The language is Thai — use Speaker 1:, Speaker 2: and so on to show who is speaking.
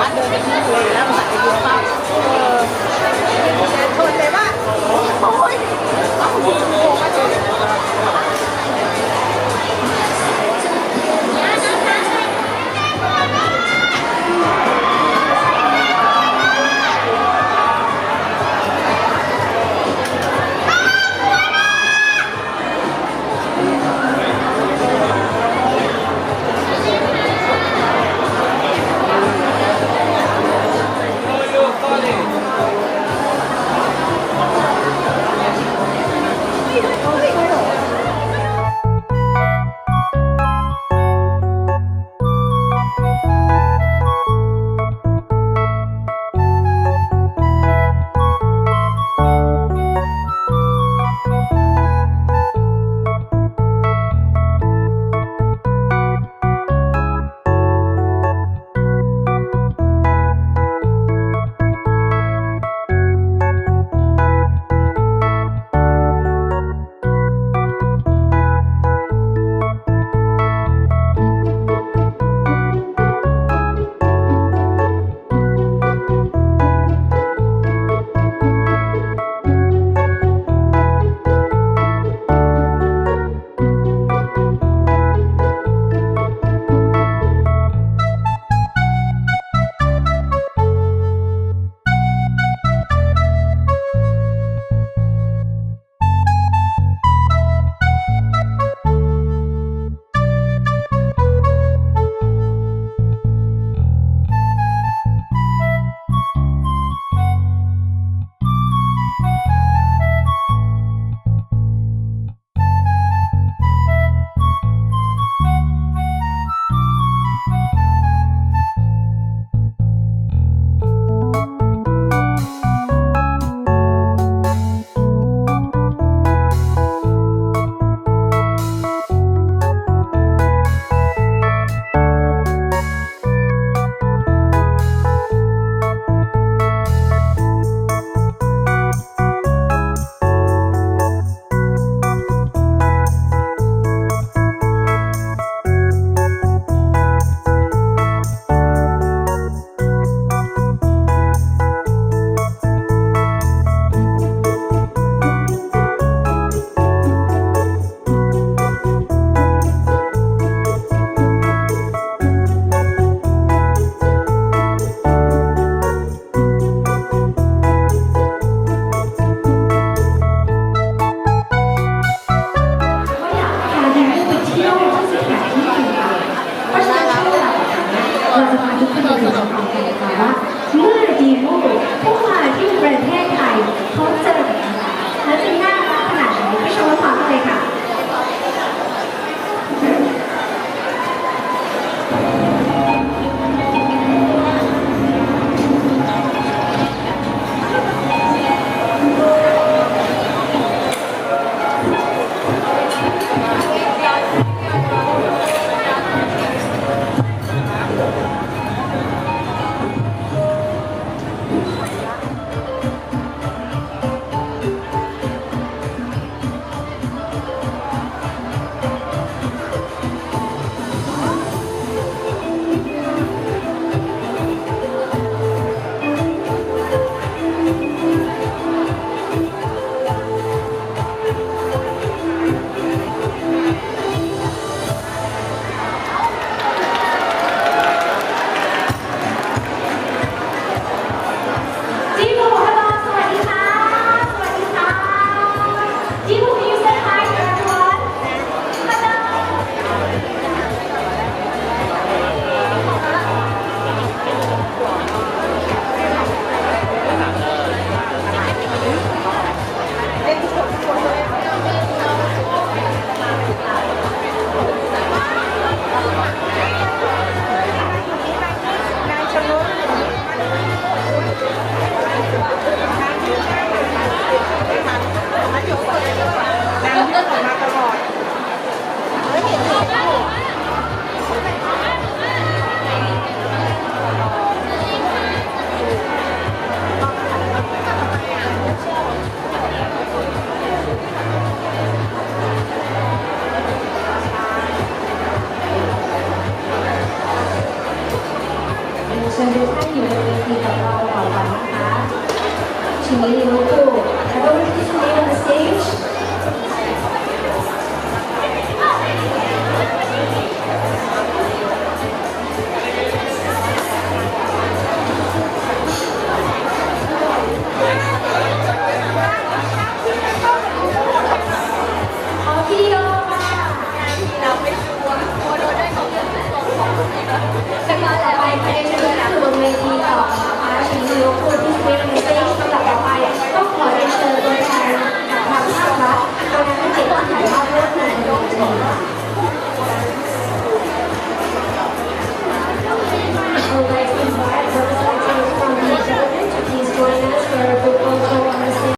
Speaker 1: อสเดินไปที่หัวแล้วมันอาจจะยุบไปเออชนเลยว่าโอ้ยเอาหูโผล่มาเลย
Speaker 2: Thank you. Thank you.